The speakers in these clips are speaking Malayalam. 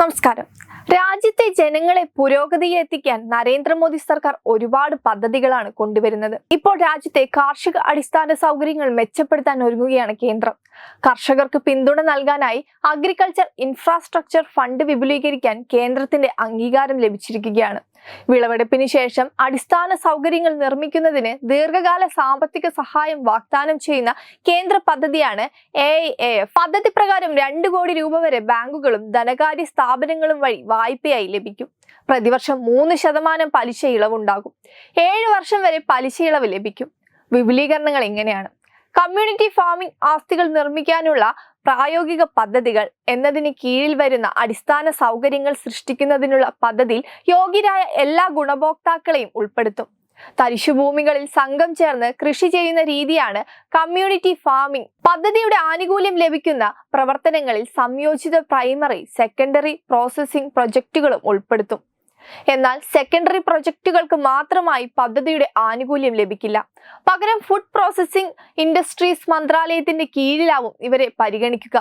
നമസ്കാരം. രാജ്യത്തെ ജനങ്ങളെ പുരോഗതിയെ എത്തിക്കാൻ നരേന്ദ്രമോദി സർക്കാർ ഒരുപാട് പദ്ധതികളാണ് കൊണ്ടുവരുന്നത്. ഇപ്പോൾ രാജ്യത്തെ കാർഷിക അടിസ്ഥാന സൗകര്യങ്ങൾ മെച്ചപ്പെടുത്താൻ ഒരുങ്ങുകയാണ് കേന്ദ്രം. കർഷകർക്ക് പിന്തുണ നൽകാനായി അഗ്രികൾച്ചർ ഇൻഫ്രാസ്ട്രക്ചർ ഫണ്ട് വിപുലീകരിക്കാൻ കേന്ദ്രത്തിന്റെ അംഗീകാരം ലഭിച്ചിരിക്കുകയാണ്. വിളവെടുപ്പിന് ശേഷം അടിസ്ഥാന സൗകര്യങ്ങൾ നിർമ്മിക്കുന്നതിന് ദീർഘകാല സാമ്പത്തിക സഹായം വാഗ്ദാനം ചെയ്യുന്ന കേന്ദ്ര പദ്ധതിയാണ് എ എ എഫ് പദ്ധതി പ്രകാരം രണ്ട് കോടി രൂപ വരെ ബാങ്കുകളും ധനകാര്യ സ്ഥാപനങ്ങളും വഴി വായ്പയായി ലഭിക്കും. പ്രതിവർഷം മൂന്ന് ശതമാനം പലിശ ഇളവുണ്ടാകും. ഏഴ് വർഷം വരെ പലിശ ഇളവ് ലഭിക്കും. വിപുലീകരണങ്ങൾ എങ്ങനെയാണ്? കമ്മ്യൂണിറ്റി ഫാമിംഗ് ആസ്തികൾ നിർമ്മിക്കാനുള്ള പ്രായോഗിക പദ്ധതികൾ എന്നതിന് കീഴിൽ വരുന്ന അടിസ്ഥാന സൗകര്യങ്ങൾ സൃഷ്ടിക്കുന്നതിനുള്ള പദ്ധതിയിൽ യോഗ്യരായ എല്ലാ ഗുണഭോക്താക്കളെയും ഉൾപ്പെടുത്തും. തരിശുഭൂമികളിൽ സംഘം ചേർന്ന് കൃഷി ചെയ്യുന്ന രീതിയാണ് കമ്മ്യൂണിറ്റി ഫാമിംഗ്. പദ്ധതിയുടെ ആനുകൂല്യം ലഭിക്കുന്ന പ്രവർത്തനങ്ങളിൽ സംയോജിത പ്രൈമറി സെക്കൻഡറി പ്രോസസ്സിംഗ് പ്രൊജക്ടുകളും ഉൾപ്പെടുത്തും. എന്നാൽ സെക്കൻഡറി പ്രൊജക്ടുകൾക്ക് മാത്രമായി പദ്ധതിയുടെ ആനുകൂല്യം ലഭിക്കില്ല. പകരം ഫുഡ് പ്രോസസ്സിംഗ് ഇൻഡസ്ട്രീസ് മന്ത്രാലയത്തിന്റെ കീഴിലാവും ഇവരെ പരിഗണിക്കുക.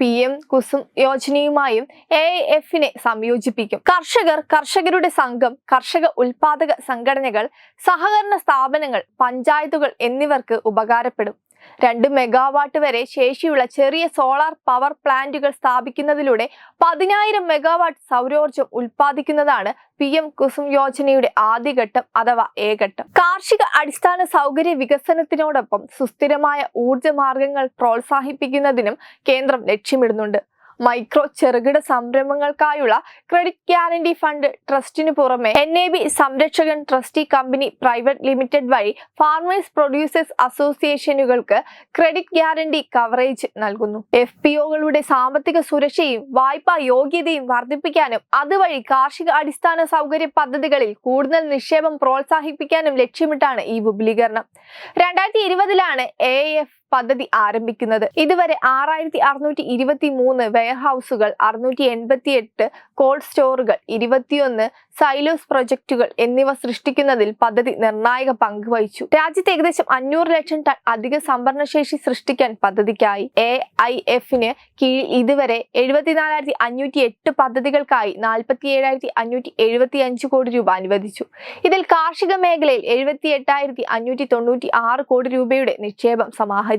പി എം കുസും യോജനയുമായും എ എഫിനെ സംയോജിപ്പിക്കും. കർഷകർ കർഷകരുടെ സംഘം കർഷക ഉൽപാദക സംഘടനകൾ സഹകരണ സ്ഥാപനങ്ങൾ പഞ്ചായത്തുകൾ എന്നിവർക്ക് ഉപകാരപ്പെടും. രണ്ട് മെഗാവാട്ട് വരെ ശേഷിയുള്ള ചെറിയ സോളാർ പവർ പ്ലാന്റുകൾ സ്ഥാപിക്കുന്നതിലൂടെ പതിനായിരം മെഗാവാട്ട് സൗരോർജം ഉൽപ്പാദിക്കുന്നതാണ് പി എം കുസും യോജനയുടെ ആദ്യഘട്ടം അഥവാ എ ഘട്ടം കാർഷിക അടിസ്ഥാന സൗകര്യ വികസനത്തിനോടൊപ്പം സുസ്ഥിരമായ ഊർജ മാർഗങ്ങൾ പ്രോത്സാഹിപ്പിക്കുന്നതിനും കേന്ദ്രം ലക്ഷ്യമിടുന്നുണ്ട്. മൈക്രോ ചെറുകിട സംരംഭങ്ങൾക്കായുള്ള ക്രെഡിറ്റ് ഗ്യാരണ്ടി ഫണ്ട് ട്രസ്റ്റിനു പുറമെ എൻ എ ബി സംരക്ഷകൻ ട്രസ്റ്റി കമ്പനി പ്രൈവറ്റ് ലിമിറ്റഡ് വഴി ഫാർമേഴ്സ് പ്രൊഡ്യൂസേഴ്സ് അസോസിയേഷനുകൾക്ക് ക്രെഡിറ്റ് ഗ്യാരണ്ടി കവറേജ് നൽകുന്നു. എഫ് പി ഒകളുടെ സാമ്പത്തിക സുരക്ഷയും വായ്പാ യോഗ്യതയും വർദ്ധിപ്പിക്കാനും അതുവഴി കാർഷിക അടിസ്ഥാന സൗകര്യ പദ്ധതികളിൽ കൂടുതൽ നിക്ഷേപം പ്രോത്സാഹിപ്പിക്കാനും ലക്ഷ്യമിട്ടാണ് ഈ വിപുലീകരണം. രണ്ടായിരത്തി ഇരുപതിലാണ് എ എഫ് പദ്ധതി ആരംഭിക്കുന്നത്. ഇതുവരെ ആറായിരത്തി അറുന്നൂറ്റി ഇരുപത്തി മൂന്ന് വെയർഹൌസുകൾ അറുന്നൂറ്റി എൺപത്തി എട്ട് കോൾഡ് സ്റ്റോറുകൾ ഇരുപത്തിയൊന്ന് സൈലോസ് പ്രൊജക്ടുകൾ എന്നിവ സൃഷ്ടിക്കുന്നതിൽ പദ്ധതി നിർണായക പങ്ക് വഹിച്ചു. രാജ്യത്ത് ഏകദേശം അഞ്ഞൂറ് ലക്ഷം ടൺ അധിക സംഭരണശേഷി സൃഷ്ടിക്കാൻ പദ്ധതിക്കായി എ ഐ എഫിന് കീഴിൽ ഇതുവരെ എഴുപത്തിനാലായിരത്തി അഞ്ഞൂറ്റി എട്ട് പദ്ധതികൾക്കായി നാൽപ്പത്തി ഏഴായിരത്തി അഞ്ഞൂറ്റി എഴുപത്തി അഞ്ച് കോടി രൂപ അനുവദിച്ചു. ഇതിൽ കാർഷിക മേഖലയിൽ എഴുപത്തി എട്ടായിരത്തി അഞ്ഞൂറ്റി തൊണ്ണൂറ്റി ആറ് കോടി രൂപയുടെ നിക്ഷേപം സമാഹരിച്ചു.